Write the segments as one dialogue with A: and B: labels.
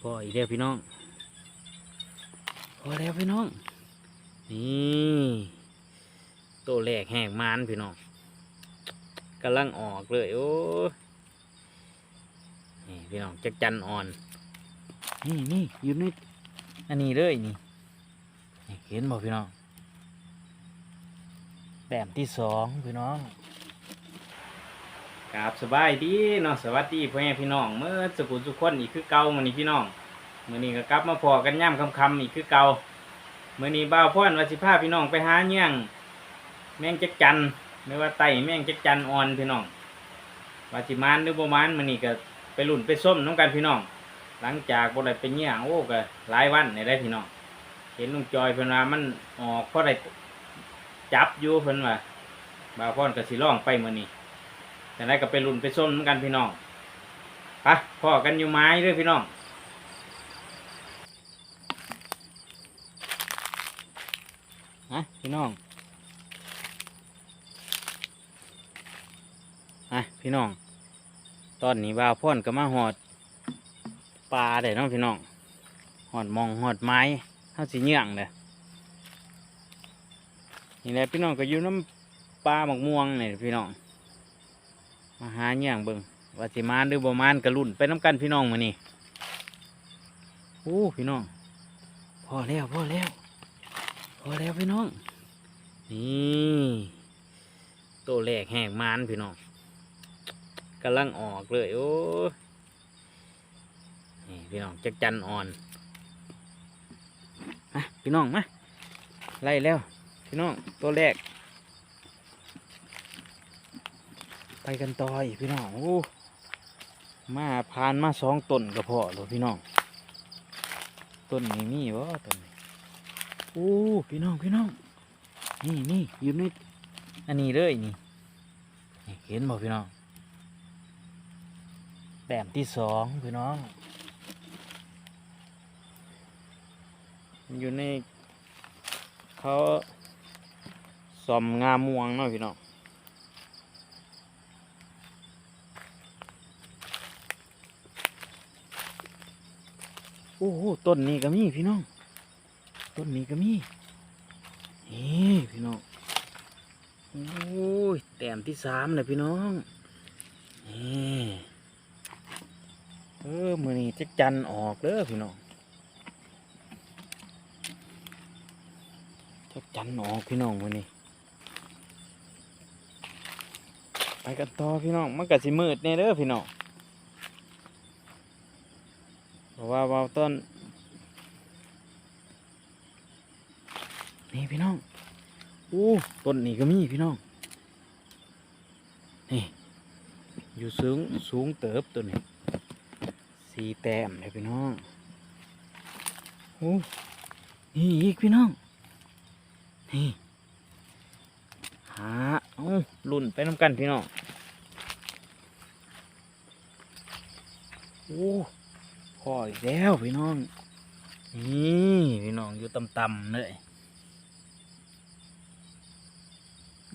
A: พออีกแล้วพี่น้องพอแล้วพี่น้อง นี่ตัวแรกแหกมานพี่น้องกำลังออกเลยโอ้ยนี่พี่น้องจักจันอ่อน นี่นี่อยู่ในอันนี้เลยนี่นี่เห็นบ่พี่น้องแต้มที่สองพี่น้อง กราบสบายดีเนาะสวัสดีพ่อแม่พี่น้องเมื่อสกุลสุขคนอีกคือเก่ามื้อนี้พี่น้องมื้อนี้ก็กลับมาพอกันย่ำคำๆอีกคือเก่ามื้อนี้บ่าวพ่อนว่าสิพาพี่น้องไปหาเงี้ยงแมงจักจันไม่ว่าไต่แมงจักจันอ่อนพี่น้องว่าสิมานหรือบ่มานมื้อนี้ก็ไปลุ่นไปส้มน้ำกันพี่น้อง หลังจากบ่ได้ไปเงี้ยงโอ้ก็หลายวันได้ได้พี่น้อง เห็นลุงจอยเพิ่นว่ามันออกเพราะได้จับอยู่เพิ่นว่าบ่าวพ่อนก็สิร้องไปมื้อนี้ แต่ได้ก็ไปลุ่นไปส้มน้ำกันพี่น้องไปพ่อกันอยู่ไม้ด้วยพี่น้องฮะพี่น้องฮะพี่น้อง ตอนนี้บ่าวพ่อนก็มาหอดปลาเด้เนาะพี่น้องหอดมองหอดไม้เท่าสีเหยื่องเด้นี่แหละพี่น้องก็อยู่น้ำปลาหมกม่วงนี่พี่น้อง มาหาเหยื่องเบิ่งว่าสิมานหรือบ่มานกระลุ่นไปน้ำกันพี่น้องมานี่โอ้พี่น้อง พอแล้วพอแล้วพอแล้วพี่น้อง นี่ตัวแรกแหกมานพี่น้องกำลังออกเลย โอ้นี่พี่น้องจักจันอ่อนมาพี่น้องมาไล่แล้ว พี่น้องตัวแรก ไปกันต่ออีกพี่น้องโอ้มาพานมาสองต้นก็พอแล้วพี่น้องต้นนี้มีวะต้นนี้โอ้พี่น้องพี่น้องนี่นี่อยู่ในอันนี้เลยนี่เห็นบ่พี่น้องแต้มที่สองพี่น้อง อยู่ในเขาสอมงามม่วงเนาะพี่น้อง โอ้โหต้นนี้ก็มีพี่น้องต้นนี้ก็มีนี่พี่น้องโอ้ยแต้มที่สามเลยพี่น้องนี่เออมือนี้จะจันออกเด้อพี่น้องจักจันออกพี่น้องวันนี้ไปกันต่อพี่น้องมันก็สิมืดแน่เด้อพี่น้อง เพราะว่าเว่าต้น นี่พี่น้องโอ้ต้นนี้ก็มีพี่น้อง นี่ อยู่สูงสูงเติบตัวนี้สีแต้มเลยพี่น้องโอ้นี่อีกพี่น้อง นี่หาเอาลุ่นไปน้ำกันพี่น้อง โอ้ พออีกแล้วพี่น้อง นี่พี่น้องอยู่ต่ำๆเลย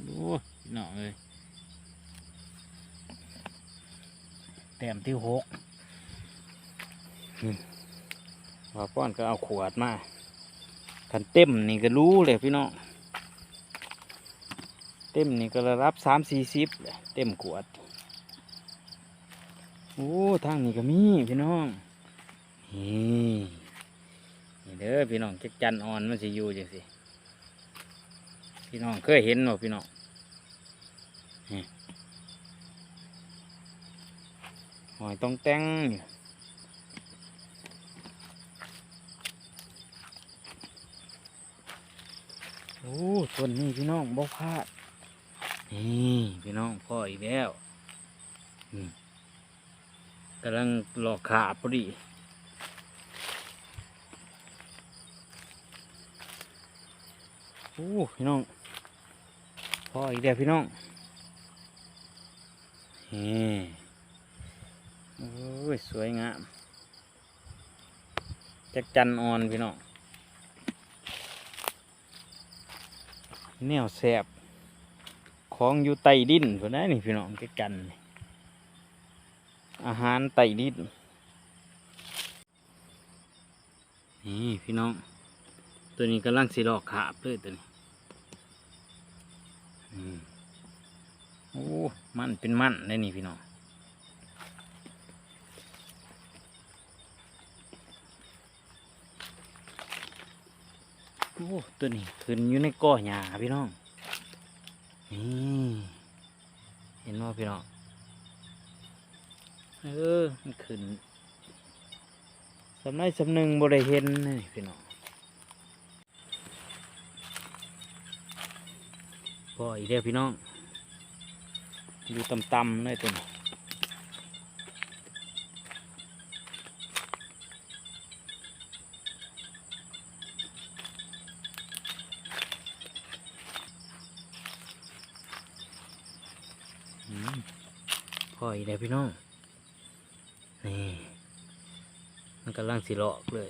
A: ดูพี่น้องเลยแต้มที่หกว่าป้อนก็เอาขวดมาขันเต็มนี่ก็รู้เลยพี่น้อง เต็มนี่ก็ระดับสามสี่สิบเต็มขวด โอ้ ทางนี้ก็มีพี่น้อง นี่นี่เด้อพี่น้องจักจันอ่อนมันสิอยู่จังสิพี่น้องเคยเห็นบ่พี่น้องหอยต้องแต่งโอ้ต้นนี้พี่น้องบ่พลาดนี่พี่น้องพ่ออีกแล้วกำลังหลอกขาพอดี โอ้พี่น้องพ่ออีกแล้วพี่น้องนี่โอ้ยสวยงามจักจันอ่อนพี่น้องแนวแสบของอยู่ใต้ดินพวกนั้นนี่พี่น้องใกล้กันอาหารใต้ดินนี่พี่น้อง ตัวนี้กำลังสีดอกขาบเลยตัวนี้โอ้มันเป็นมันเลยนี่พี่น้องโอ้ตัวนี้ขึ้นอยู่ในก้อหญ้าพี่น้องนี่เห็นว่าพี่น้องเออมันขึ้นสำนักสำนึงบริเห็นนี่พี่น้อง ปล่อยเดียวพี่น้อง อยู่ต่ำๆเลยตัวนี้อืมปล่อยเดียวพี่น้อง นี่ มันกำลังสิเลาะเลย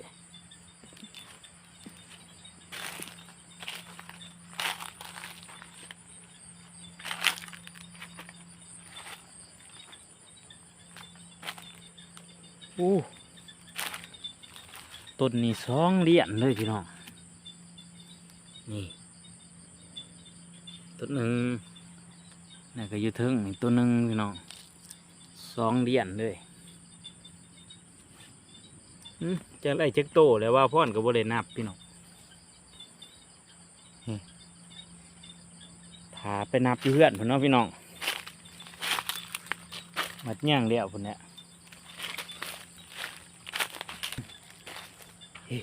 A: อ้ต้นนี้สองเหรียญเลยพี่น้อง นี่ต้นหนึ่งนี่ก็อยู่ทึ่งตัวหนึ่งพี่น้องสองเหรียญเลยจะไล่เช็คโตแล้วว่าพ่อนก็บ่ได้นับพี่น้องนี่ถาไปนับเพื่อนพุ่นเนาะพี่น้องมัดย่างเดียวคนเนี่ยเฮ้ย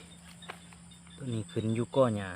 A: ตัวนี้ขึ้นอยู่ก้อหยา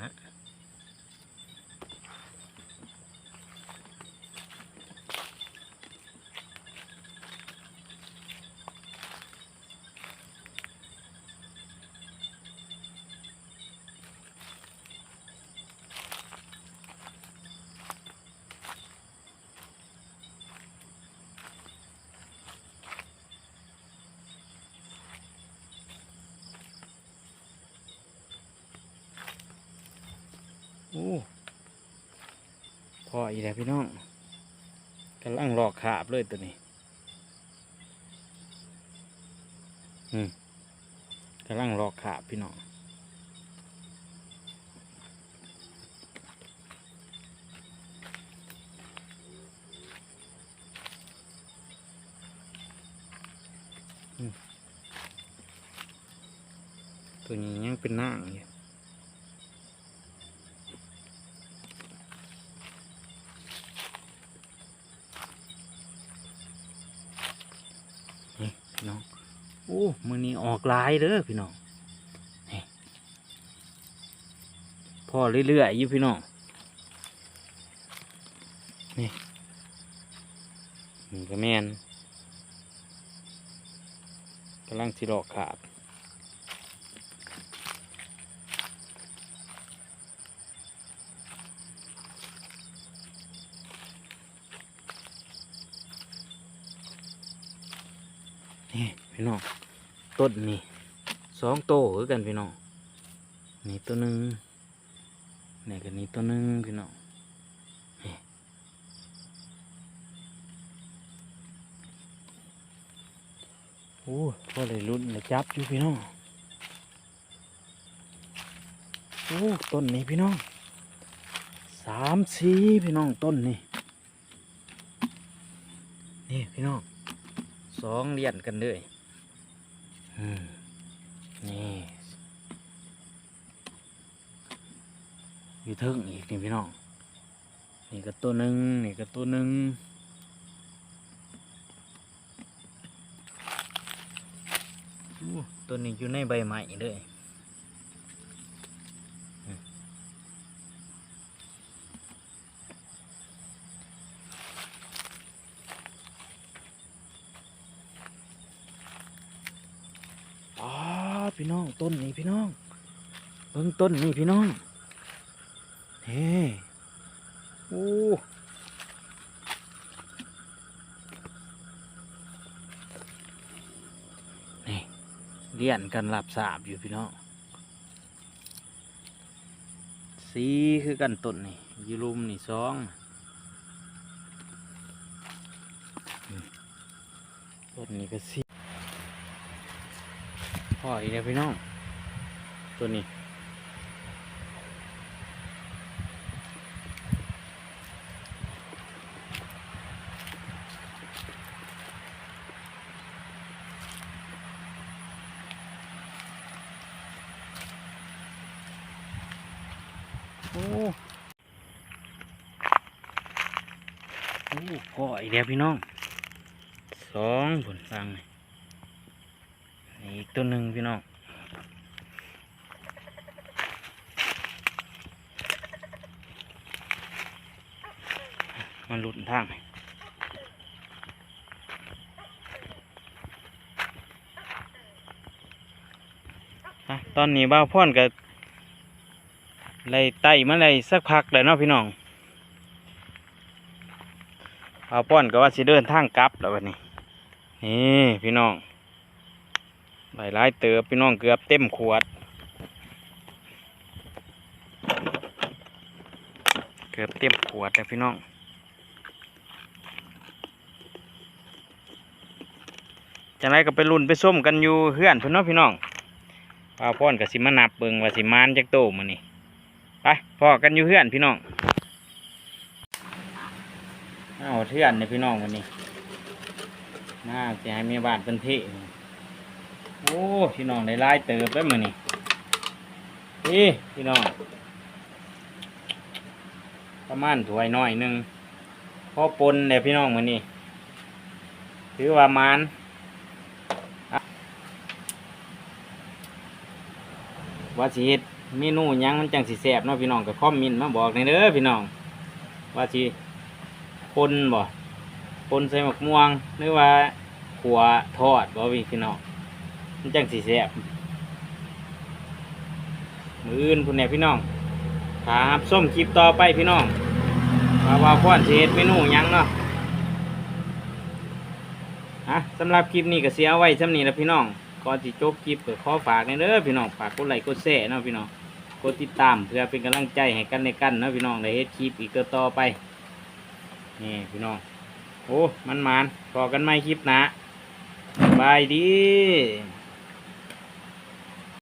A: โอ้พออีกแล้วพี่น้องกำลังรอขาบเลยตัวนี้อืมกำลังรอขาบพี่น้องตัวนี้ยังเป็นนางอยู่นี่พี่น้อง โอ้มือนี้ออกลายเด้อพี่น้องนี่พอเรื่อยๆอยู่พี่น้องนี่นี่ก็แมนกำลังสิหลอกขาดนี่พี่น้อง ต้นนี่สองโตคือกันพี่น้องนี่ตัวหนึ่งนี่กันนี่ตัวหนึ่งพี่น้องโอ้พอเลยรุ่นเลยจับอยู่พี่น้องโอ้ต้นนี้พี่น้องสามสีพี่น้องต้นนี่นี่พี่น้องสองเหรียญกันเลย นี่อยู่เทึงอีกนี่พี่น้อง นี่ก็ตัวหนึ่งนี่ก็ตัวหนึ่งตัวนี้อยู่ในใบไม้เลยอืมอ๋อ พี่น้องต้นนี้พี่น้องเบิ่งต้นนี้พี่น้องเฮ้โอ้นี่เลียนกันหลับสาบอยู่พี่น้องสีคือกันต้นนี่ยูรุมนี่สองต้นนี้ก็สี พ่ออีกแล้วพี่น้อง ตัวนี้ โอ้โอ้ก่ออีกแล้วพี่น้อง สองผลฟังนี่นี่อีก ตัวหนึ่งพี่น้องมันหลุดทางตอนนี้บ้าพ่อนกับไล่ไต่มาไล่สักพักแล้วเนาะพี่น้องบ้าพ่อนก็ว่าสิเดินทางกลับแล้ววันนี้ นี่พี่น้อง หลายหลายเติบพี่น้องเกือบเต็มขวด เกือบเต็มขวดแล้วพี่น้องจังไรก็ไปรุ่นไปส้มกันอยู่เฮือนพื่นเนาะพี่น้องป้าพ่อนกับสิมานับเบิงว่าสิมานจักโตมานี่ไปพอกันอยู่เฮือนพี่น้องเอาเทื่อนเนี่ยพี่น้องวันนี้น่าจะให้แมีบานเป็นเท โอ้พี่น้องได้หลายเติบไปมือนี่นี่พี่น้องประมาณถ้วยน้อยหนึ่งพอปนเนี่ยพี่น้องมือนี่ถือว่ามานว่าสิเฮ็ดเมนูยังมันจังสิแซ่บเนาะพี่น้องก็คอมเมนมาบอกในอยเด้อพี่น้องว่าสิปนบ่ปนใส่หมกม่วงหรือว่าขัวทอดบ่พี่น้อง มันจังสิแซ่บมืออื่นพุ่นเนี่ยพี่น้องครับส้มคลิปต่อไปพี่น้องว่าว่าพ่อนสิเฮ็ดเมนูหยังเนาะฮะสำหรับคลิปนี้ก็เสียไว้สำนี้แล้วพี่น้องก่อนที่จบคลิปก็ขอฝากในเด้อพี่น้องฝากกดไลค์กดแชร์เนาะพี่น้องกดติดตามเพื่อเป็นกำลังใจให้กันในกันเนาะพี่น้องได้เฮ็ดคลิปอีกต่อไปนี่พี่น้องโอ้มันมานพอกันไหมคลิปนะบายดี